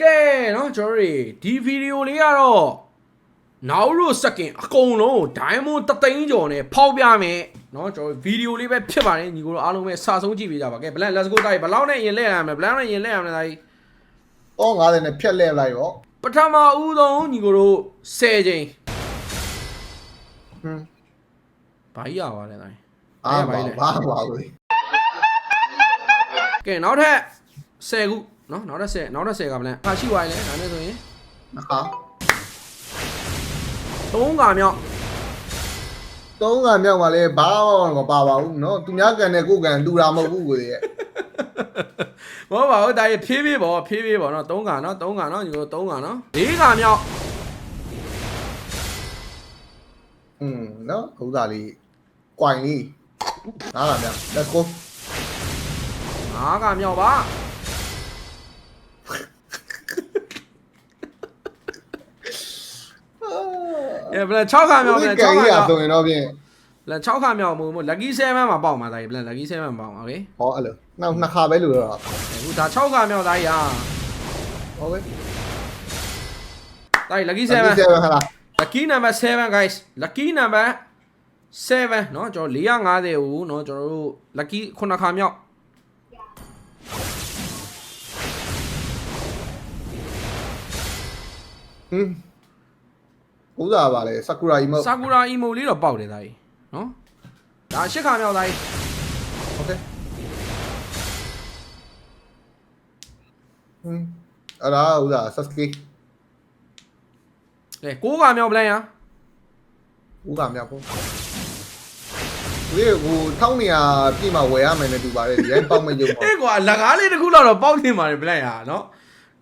ကဲเนาะကျွန်တော်တို့ဒီဗီဒီယိုလေးကတော့နောက်ရိုစကင်အကုန်လုံးဒိုင်းမွန်တသိန်းကျော်နဲ့ဖောက်ပြမယ်เนาะကျွန်တော်ဗီဒီယိုလေးပဲဖြစ်ပါတယ်ညီကိုတို့အားလုံးပဲစာဆုံးကြည့်ပေးကြပါကဲ Blank let's go တိုက်ဘယ်လောက်နဲ့ရင်လဲရမလဲ Blank နဲ့ရင်လဲရမလဲဒါကြီး တော့90နဲ့ဖြတ်လဲလိုက်ရော ပထမဦးဆုံးညီကိုတို့10ချိန် ဟွန်း ဘာကြီးရပါလဲဒါကြီး အာဘာဘာဘာလို့ ကဲနောက်ထပ်10ခု เนาะနောက်ထပ်10နောက်ထပ်10က Blank ဟာရှိသွားရင်လဲဒါနဲ့ဆိုရင် ဟာ 3ကမြောက် သုံးကမြောက်ပါလေဘာမှမပါပါဘူးเนาะသူများကန်တဲ့ကိုကန်တူတာမဟုတ်ဘူးကိုရဲ့ မဟုတ်ပါဘူးဒါကြီးဖြည်းဖြည်းပေါ့ဖြည်းဖြည်းပေါ့နော်3ကနော်3ကနော်ညီကို3ကနော်4ကမြောက် อืมเนาะဥစားလေးကွိုင်လေးနားလာမြောက် let's go 5ကမြောက်ပါ အဲဘလ6ခါမြောက်ဘလ ကန် 6ခါ ကြီး မြော อ่ะ က် ဆိုရင်တော့ဖြင့် ဘလ6ခါမြောက်မို့မို့ lucky 7မှာပေါက်မှာဒါကြီးဘလ lucky 7မှာပေါက်မှာโอเค ဟောအဲ့လိုနောက်နှစ်ခါပဲလို့တော့ အခုဒါ6ခါမြောက်ဒါကြီးဟာ โอเค ဒါကြီး lucky 7 7 7ဟာလား lucky number 7 guys lucky number 7เนาะကျွန်တော်450ကိုเนาะကျွန်တော်တို့ lucky 9ခါမြောက် ဟင်း ဥစားပါလေဆာကူရာအီမို ဆာကူရာအီမိုလေးတော့ပေါက်တယ်ဒါကြီးနော်ဒါရှစ်ခါမြောက်ဒါကြီး โอเคဟင်းအဲ့ဒါဥစားဆတ်စကီ ကဲကိုးခါမြောက်ပလန်ရ ဥကမြောက်ဖို့ဒီကိုထောင်းနေရပြည်မှာဝယ်ရမယ်နဲ့တူပါတယ်ဒီတိုင်းပေါက်မယုံပါ အေးကွာလကားလေးတစ်ခုလောက်တော့ပေါက်တင်ပါတယ်ပလန်ရနော်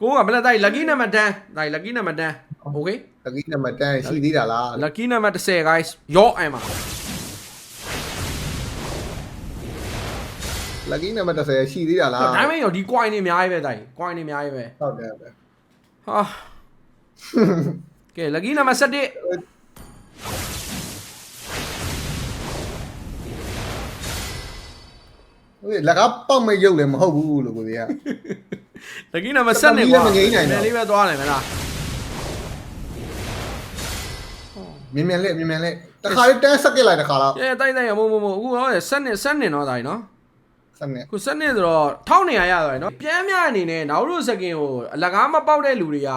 ကိုးကပလန်ဒါကြီး lucky number 10ဒါကြီး lucky number 10 okay တကီးနံပါတ်10ရှိသေးတာလား lucky number 10 guys ရော့အိုင်မှာလက်ကီးနံပါတ်10ရှိသေးတာလားဒါမှမဟုတ်ဒီ coin တွေအများကြီးပဲဒါကြီး coin တွေအများကြီးပဲဟုတ်တယ်ပဲဟာကဲ lucky number 17ဟိုလက်ကပေါက်မယုတ်လည်းမဟုတ်ဘူးလို့ကိုကြီးက lucky number 7နဲ့ကွာမငိမ့်နိုင်တော့လေးပဲသွားနိုင်မလားမြင်မြန်လေးမြင်မြန်လေးတခါလေးတန်းဆက်ကစ်လိုက်တခါတော့အဲတိုက်တိုက်ရမို့မို့မို့အခုတော့7နဲ့7နဲ့နော်ဒါကြီးနော်ဆက်နေခုစနစ်ဆိုတော့ထောင်းနေရရသွားတယ်နော်ပြန်မြအနေနဲ့နောက်တို့စကင်ကိုအလကားမပေါက်တဲ့လူတွေက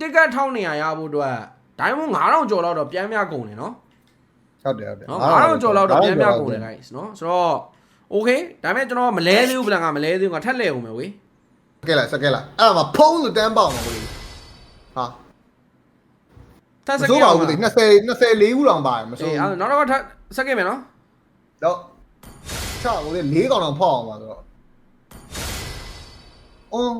တစ်ကတ်ထောင်းနေရရဖို့အတွက်ဒိုင်းမွန်9000ကျော်လောက်တော့ပြန်မြကုန်တယ်နော်ဟုတ်တယ်ဟုတ်တယ်နော်9000ကျော်လောက်တော့ပြန်မြကုန်တယ် guys နော်ဆိုတော့ okay ဒါပေမဲ့ကျွန်တော်မလဲသေးဘူးဗလန်ကမလဲသေးဘူးငါထက်လဲအောင်မယ်ဝေး ဆက်ကစ်လိုက်ဆက်ကစ်လိုက်အဲ့ဒါမှဖုံးလို့တန်းပေါက်မှာကိုကြီးဟာ ထက် မ စက စိုး င် ပါ အောင် ဘူးလေ အေး 20 24ခုတောင်ပါတယ်မစိုး အဲ့ ဘူး နောက်တော့ထက်စကင်မယ်နော် တော့ချောက်ကိုလေ၄កောင်တောင်ဖောက်အောင်ပါဆိုတော့အော်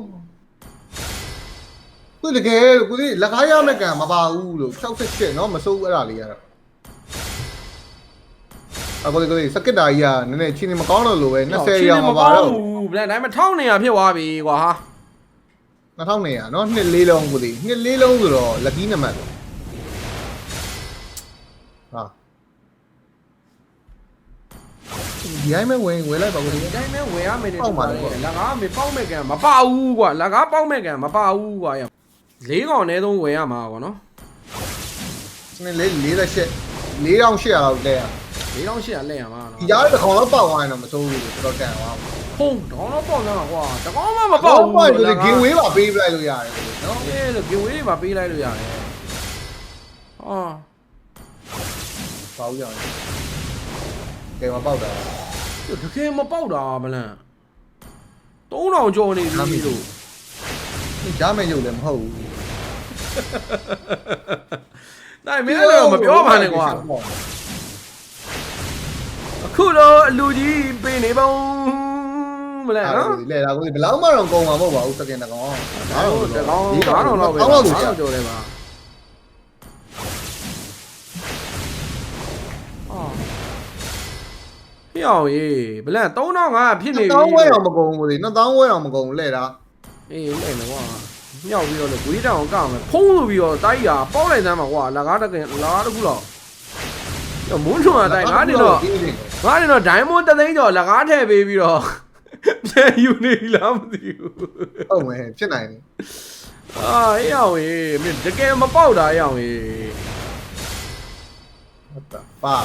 ကိုတကယ်ကိုကြီးလက်ကားရမယ့်ကံမပါဘူးလို့68เนาะမစိုးဘူးအဲ့ဒါလေးရတော့ အခုဒီကိုစကစ်တာကြီးကနည်းနည်းချင်းနေမကောင်းတော့လို့ပဲ20ရောင်မပါတော့ဘူး ဘူးဗလန်ဒါပေမဲ့ထောင်းနေရဖြစ်သွားပြီကွာဟာ 2200เนาะနှစ်လေးလုံးကိုဒီနှစ်လေးလုံးဆိုတော့ lucky နံပါတ်ဟာဒီအိုင်းမဲ့ဝင်ဝင်လိုက်ပါကိုဒီ ဒီတိုင်းပဲဝယ်ရမယ်တဲ့ ပေါက်ပါလေကွာ လကားမေပေါက်မဲ့ကံမပဘူးကွာလကားပေါက်မဲ့ကံမပဘူးကွာရလေးကောင်အနည်းဆုံးဝယ်ရမှာကွာနော် နှစ်လေး48 4800လောက်လဲရ လေးတော င်ရှစ်ရလက်ရမှာနော်ဒီကြားတစ်ခေါက်တော့ပေါက်သွားရင်တော့မစိုးဘူးတော်တော်တန်သွားဘူးဖုံးတောင်းတော့ပေါက်လာကွာတကောင်းမှမပေါက်ဘူးပေါက်ဆိုဒီ game way ပါပေးပလိုက်လို့ရတယ်နော်အေးလို့ game way တွေပါပေးလိုက်လို့ရတယ်ဟာပေါက်ကြတယ်ကဲမပေါက်တာတကယ်မပေါက်တာမလန့်3000ကျော်နေပြီလို့ဒီကြားမဲ့ရုပ်လည်းမဟုတ်ဘူးဒါပေမဲ့လည်းမပြောပါနဲ့ကွာ အခုတော့အလူကြီးပေးနေပုံမလဲနော်လဲတာကိုဘယ်လောက်မှတော့ကုန်မှာမဟုတ်ပါဘူးစကင်တကောင်ဒါတော့တကောင်း9000လောက်ပဲကောင်းတော့သူ9000ကျော်တယ်ပါအော်ဟေ့အောင်ရေးဘလန့်3000ဖြစ်နေပြီတောင်းဝဲအောင်မကုန်ဘူးလေနှစ်တောင်းဝဲအောင်မကုန်လဲတာအေးလဲမယ်ကွာမြောက်ပြီးတော့လေဂွေးတောင်ကောက်မယ်ဖုံးလို့ပြီးတော့တိုက်ရာပေါက်လိုက်သမ်းမှာကွာလကားတကယ်လကားတစ်ခုလောက် မွန်းထွန်အတိုင်းငါတင်တော့ငါတင်တော့ဒိုင်းမွန်တသိန်းကျော်လကားထည့်ပေးပြီးတော့ပြန်ယူနေလားမသိဘူးဟုတ်မယ်ဖြစ်နိုင်တယ်အအာအေးအောင်ရေမင်းတကယ်မပေါက်တာအေးအောင်ရေဟုတ်တာပါ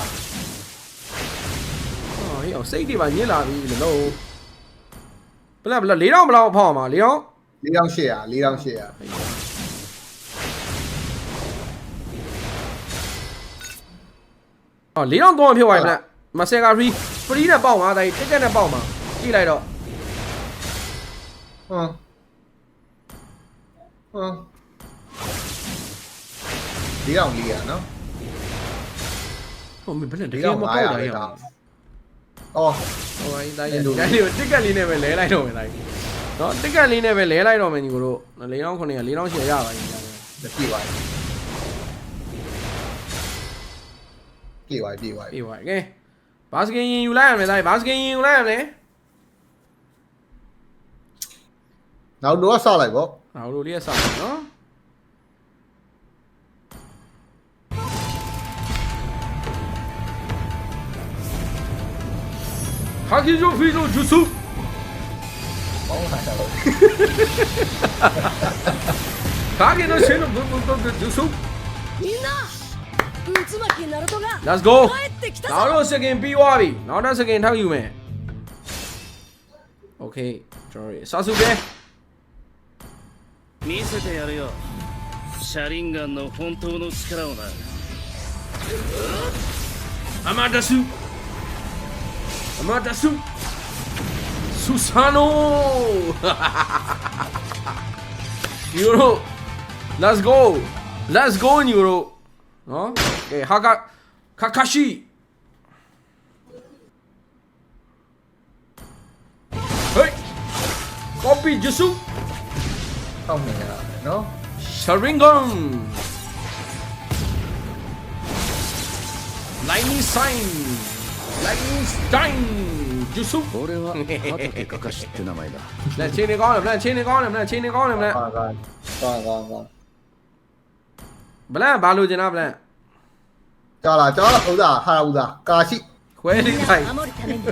အာအေးအောင်စိတ်တွေပါညစ်လာပြီလို့ဘလက်ဘလက်၄တောင်ဘလောက်ဖောက်မှာ၄တောင်4800 4800 အော်၄တောင်တော့ဖြစ်သွားပြီဘလက်မဆယ်ကဖရီဖရီနဲ့ပေါက်မှာဒါကြီးတက်တက်နဲ့ပေါက်မှာကြည့်လိုက်တော့ဟမ်ဟမ်ဒီအောင်လေးရနော်ဟိုမင်းဘလက်တဒီကယ်အောင်မပေါက်တာအေး900အောင်အော်ဟိုအဲ့ဒါကြီးဒါလေးကိုတစ်ကက်လေးနဲ့ပဲလဲလိုက်တော့မယ်လိုက်နော်တစ်ကက်လေးနဲ့ပဲလဲလိုက်တော့မယ်ညီကိုတို့၄တောင်900 4တောင်800ရပါပြီပြည့်သွားပြီ ပြည့်သွားပြီပြည့်သွားပြီ ပြေးပါကဲဘာစကင်ရင်ယူလိုက်ရမယ်ဒါဘာစကင်ရင်ယူလိုက်ရမယ် နောက်တော့ဆောက်လိုက်ပေါ့ ဟောတို့လေးရဆောက်မယ်နော်ဟာကီဂျိုဖီဂျိုဂျူဆူ ပေါင်းလိုက်တာလို့ ဟာကီနိုရှင်နိုဘဘဘဂျူဆူ みんな渦巻きナルトが Let's go နောက်တော့ second ပြီးသွားပြီနောက်တော့ second ထောက်ယူမယ် Okay ကျွန်တော်စာစုပဲ見せてやるよシャリンガンの本当の力をなアマダスアマダススサノーユーロ Let's go Let's go ユーロနော် Eh, okay, Haka Kakashi. Hey, copy Jutsu. Oh my god, no. Sharingan. Lightning sign. Lightning sign. Jutsu. これは Haka Kakashi って名前だ。来，请你搞你们来，请你搞你们来，请你搞你们来。干干干干干。不来八路军了，不来。ကြားလားကြားဥစားဟာဥစားကာရှိခွဲလေးခိုင်守るために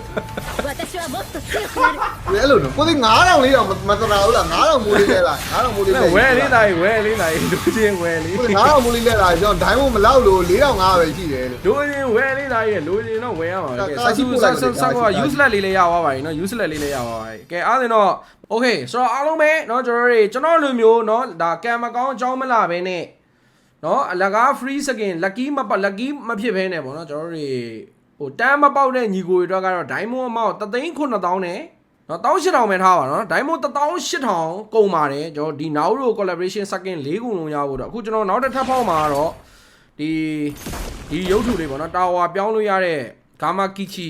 私はもっと強くなるလေအဲ့လိုနော်ကိုသိ9000လေးတော့မစတာဟုတ်လား9000မိုးလေးလဲလား9000မိုးလေးလဲဝဲလေးတိုင်းဝဲလေးတိုင်းတို့ချင်းဝဲလေးကိုသိ9000မိုးလေးလဲလားကျွန်တော်ဒိုင်းမမလောက်လို့4500ပဲရှိတယ်လို့ တို့ချင်းဝဲလေးတိုင်းရဲ့လိုချင်တော့ဝဲရမှာပဲကဲကာဆရှိူပို့လိုက်ပါလေ ဆူဆူက useless လေးလေးရသွားပါပြီနော် useless လေးလေးရသွားပါပြီကဲအားဖြင့်တော့ okay ဆိုတော့အားလုံးပဲနော်ကျွန်တော်တို့တွေကျွန်တော်လူမျိုးနော်ဒါကံမကောင်းအကြောင်းမလားပဲနဲ့ နော်အလကား free skin lucky မပတ် lucky မဖြစ်ဘဲနဲ့ပေါ့နော်ကျွန်တော်တို့တွေဟိုတန်းမပေါက်တဲ့ညီကိုတွေအတွက်ကတော့ diamond amount တသိန်း9000နဲ့နော်18000ပဲထားပါနော် diamond 18000ကုန်ပါတယ်ကျွန်တော်ဒီ Nauro collaboration skin ၄ခုလုံးရဖို့တော့အခုကျွန်တော်နောက်တစ်ထပ်ဖောက်မှာကတော့ဒီဒီရုပ်ထုလေးပေါ့နော်တာဝါပြောင်းလို့ရတဲ့ Gamma Kichi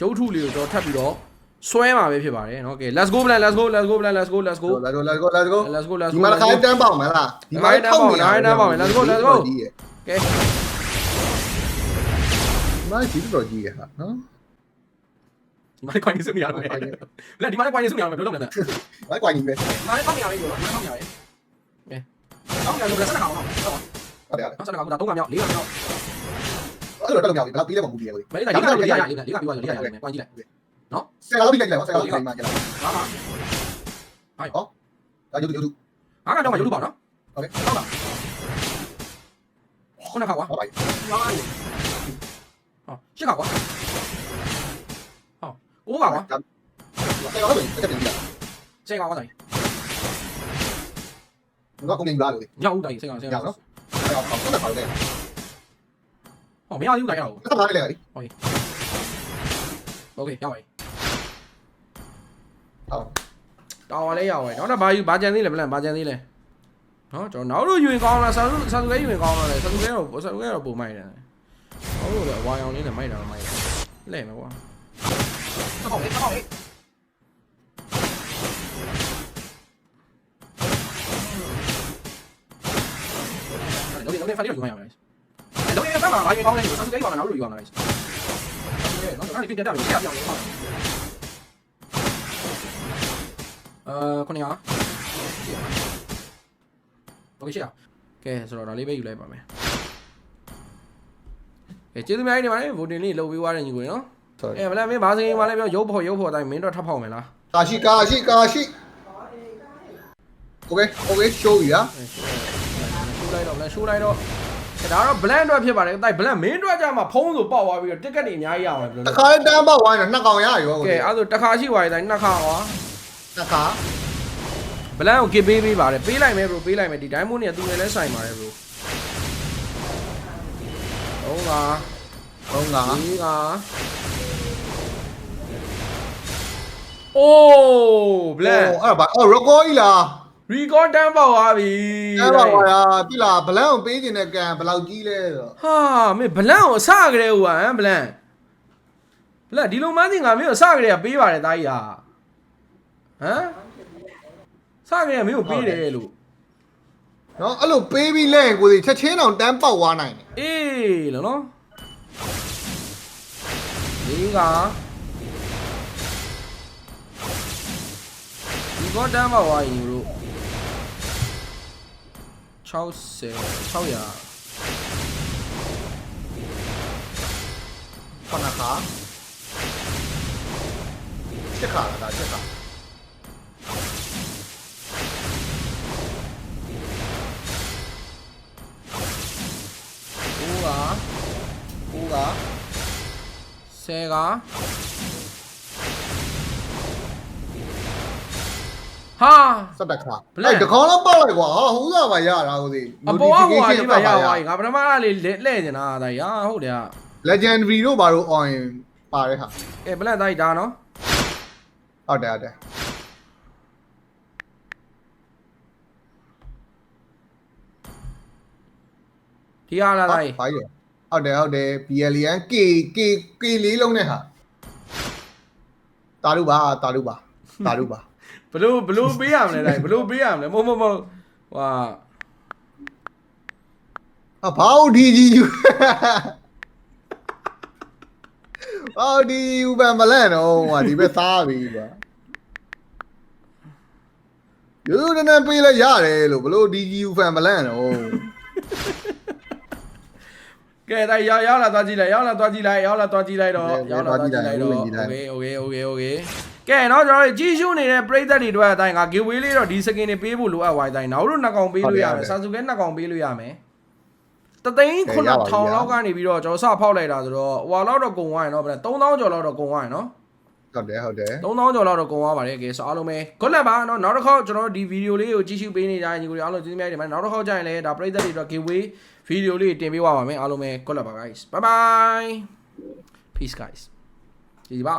ရုပ်ထုလေးကိုကျွန်တော်ထပ်ပြီးတော့ ဆွဲမှာပဲဖြစ်ပါတယ်နော် okay let's go plan let's go let's go plan let's go let's go let's go let's go let's go let's go let's ဒီ go မှာခိုင်းတန်းပေါက်မလား Let's go let's go ကဲမိုင်းကြီးတော့ကြီးရဟာနော်ဒီမှာလည်းခွိုင်းနေစုနေရမယ်လက်ဒီမှာလည်းခွိုင်းနေစုနေရမယ်ဘယ်လိုလုပ်လဲမိုင်းကွာကြီးပဲဒီမှာလည်းပေါက်နေရမယ်ကိုတော့ပေါက်နေရမယ်ကဲပေါက်နေရလို့လက်ဆက်ကောင်တော့ဟုတ်တယ်ဆက်ကောင်က3ကမြောက်4ကမြောက်အဲ့လိုတော့မြောက်ပြီဒါပြီးလဲမမူကြီးလေမင်းကဒီကလေးရရလေးကပြီးသွားလေးရရမယ်ခွိုင်းကြည့်လို က် ဆယ်လောက်ပြီးလိုက်လိုက်ဆယ်လောက်ပြီးမှကြလား ဟာဟာ ဟောဒါယူယူ ငါကတော့မရုပ်လို့ပါနော် ဟုတ်ကဲ့ ဟုတ်လားခုနကကွာ ဟုတ်ပါပြီ ဟောရှစ်ကကွာဟောကိုကကွာ ဆယ်လောက်ပြီးတက်တယ်ကြီးလား စေကကွာတိုင်း ငါကုန်နေလားလို့ ညောက်ဦးတိုင်းစေကစေက ရအောင်နော်အဲ့တော့ဆက်ပါလေ ဟောမရသေးဘူးတိုင်းရအောင် ဆက်ပါလေလေ โอเคရပါပြီ ဟု တ်တော်ပါလေရပါတယ်နောက်တော့ဘာယူဘာကြံသေးလဲဗလန်ဘာကြံသေးလဲနော်ကျွန်တော်နောက်တော့ယူရင်ကောင်းလားဆာဆူဆာဆူလေးယူရင်ကောင်းလားလေဆာဆူလေးတော့ဆာဆူလေးတော့ပုံမိုက်တယ်ဟောလို့လေဝါရောင်လေးနဲ့မိုက်တာတော့မိုက်တယ်လဲမယ်ကွာဟုတ်ပါလေဟုတ်ပါလေတော့ဒီတော့ဖာလီကိုယူရမယ်တော့ဒီတော့ဘာယူကောင်းလဲဆာဆူလေးကနောက်လို့ယူရမယ်နော်အဲ့ဒီပြင်တက်တယ်ပြပြအောင်အာခု နကโอเคရှေ့ကဲဆိုတော့ဒါလေးပဲယူလိုက်ပါမယ်ကဲကျေးဇူးများကြီးနေပါတယ်ဗိုတင်လေးလှုပ်ပြီးွားတဲ့ညီကိုနော် sorry အဲဗလာမင်းဘာစကင်ပါလဲပြောရုပ်ဖို့ရုပ်ဖို့အတိုင်းမင်းတော့ထပ်ဖောက်မယ်လား ကာရှိကာရှိကာရှိ โอเคโอเคရှိုးပြီဟာ ရှိုးလိုက်တော့ဗလန်ရှိုးလိုက်တော့ဒါတော့ blend အတွက်ဖြစ်ပါတယ်တိုက် blend မင်းအတွက်ကြမှာဖုံးဆိုပေါက်သွားပြီးတော့တစ်ကက်တွေအများကြီးရအောင်ပြော တ လို့ ခါတန်းပေါက်ဝိုင်းတော့နှစ်ကောင်ရရော ကဲအဲ့ဒါဆိုတစ်ခါရှိသွားပြီတိုက်နှစ်ခါဟော နှစ်ခါ ဘလန်ကိုကစ်ပေးပေးပါတယ်ပေးလိုက်မယ် bro ပေးလိုက်မယ်ဒီ diamond เนี่ยသူနဲ့လဲဆိုင်ပါတယ် bro ဟုတ်လား ဟုတ်ငါ ဒီကအိုးဘလန် အဲ့ဒါဘာအော်ရောကောကြီးလား record တန်းပေါက်သွားပြီ အဲ့ပါပါပြီလားဘလန်ကိုပေးခြင်းတဲ့ကံဘယ်လောက်ကြီးလဲဆိုတော့ ဟာမင်းဘလန်ကိုအစကတည်းကဟမ်ဘလန်ဘလန်ဒီလိုမှန်းသိငါမင်းကိုအစကတည်းကပေးပါတယ်တာကြီးဟာ ဟမ်စကတည်းကမင်းကိုပေးတယ်လို့နော်အဲ့လိုပေးပြီးလဲရင်ကိုစီချက်ချင်းအောင်တန်းပေါက်သွားနိုင်တယ်အေးလို့နော်ဒီကဒီကောတန်းပါဝါရင်တို့60 600ခဏခါချက်ခါလားဒါချက်ခါ ကိုက10ကဟာစက်တက်ခါဘလက်အဲ့တကောင်တော့ပေါက်လိုက်ကွာဟာဟိုးစားပါရတာကိုစီအပေါ်ကဟိုဟာလေးပါရပတ်သွားပြီငါပထမကလေးလဲလဲနေတာဒါရဟုတ်တယ် legendary တို့ဘာလို့ on ပါတဲ့ဟာကဲဘလက်သားကြီးဒါနော်ဟုတ်တယ်ဟုတ်တယ်ဒီဟာလားသားကြီးဘာကြီး ဟုတ်တယ်ဟုတ်တယ် BLN K K K လေးလုံးနဲ့ဟာတာလူပါတာလူပါတာလူပါဘလို့ဘလို့ပေးရမလဲသားကြီးဘလို့ပေးရမလဲမဟုတ်မဟုတ်မဟုတ်ဟာအဘာလို့ဒီကြီးယူအော်ဒီယူပန်မလန့်တော့ဟာဒီဘက်သားပြီကွာယူနည်းနည်းပေးလိုက်ရတယ်လို့ဘလို့ဒီကြီးယူဖန်မလန့်တော့ ကဲဒါရောက်ရောက်လာသွားကြည့်လိုက်ရောက်လာသွားကြည့်လိုက်ရောက်လာသွားကြည့်လိုက်တော့ရောက်လာသွားကြည့်လိုက်တော့โอเคโอเคโอเคโอเคကဲเนาะကျွန်တော်တို့ကြီးရှုနေတဲ့ပရိသတ်တွေအတွက်အတိုင်းက giveaway လေးတော့ဒီ skin တွေပေးဖို့လိုအပ်သွားတိုင်းနောက်တို့နှစ်ကောင်ပေးလို့ရမယ်စာစုကဲနှစ်ကောင်ပေးလို့ရမယ်တသိန်း9000လောက်ကနေပြီးတော့ကျွန်တော်စဖောက်လိုက်တာဆိုတော့ဟိုလောက်တော့ကုန်သွားရင်เนาะဗလဲ3000ကျော်လောက်တော့ကုန်သွားရင်เนาะ ဟုတ်တယ်ဟုတ်တယ် 3000ကျော်လောက်တော့ကုန်သွားပါတယ်ကဲဆိုအားလုံးပဲ good luck ပါเนาะနောက်တစ်ခေါက်ကျွန်တော်တို့ဒီဗီဒီယိုလေးကိုကြည့်ရှုပေးနေကြတဲ့ညီကိုတွေအားလုံးကျေးဇူးများတင်ပါတယ်နောက်တစ်ခေါက်ကျရင်လည်းဒါပရိသတ်တွေအတွက် giveaway ဗီဒီယိုလေးတင်ပေးသွားပါမယ်အားလုံးပဲ good luck ပါ guys bye bye peace guys ဒီပါ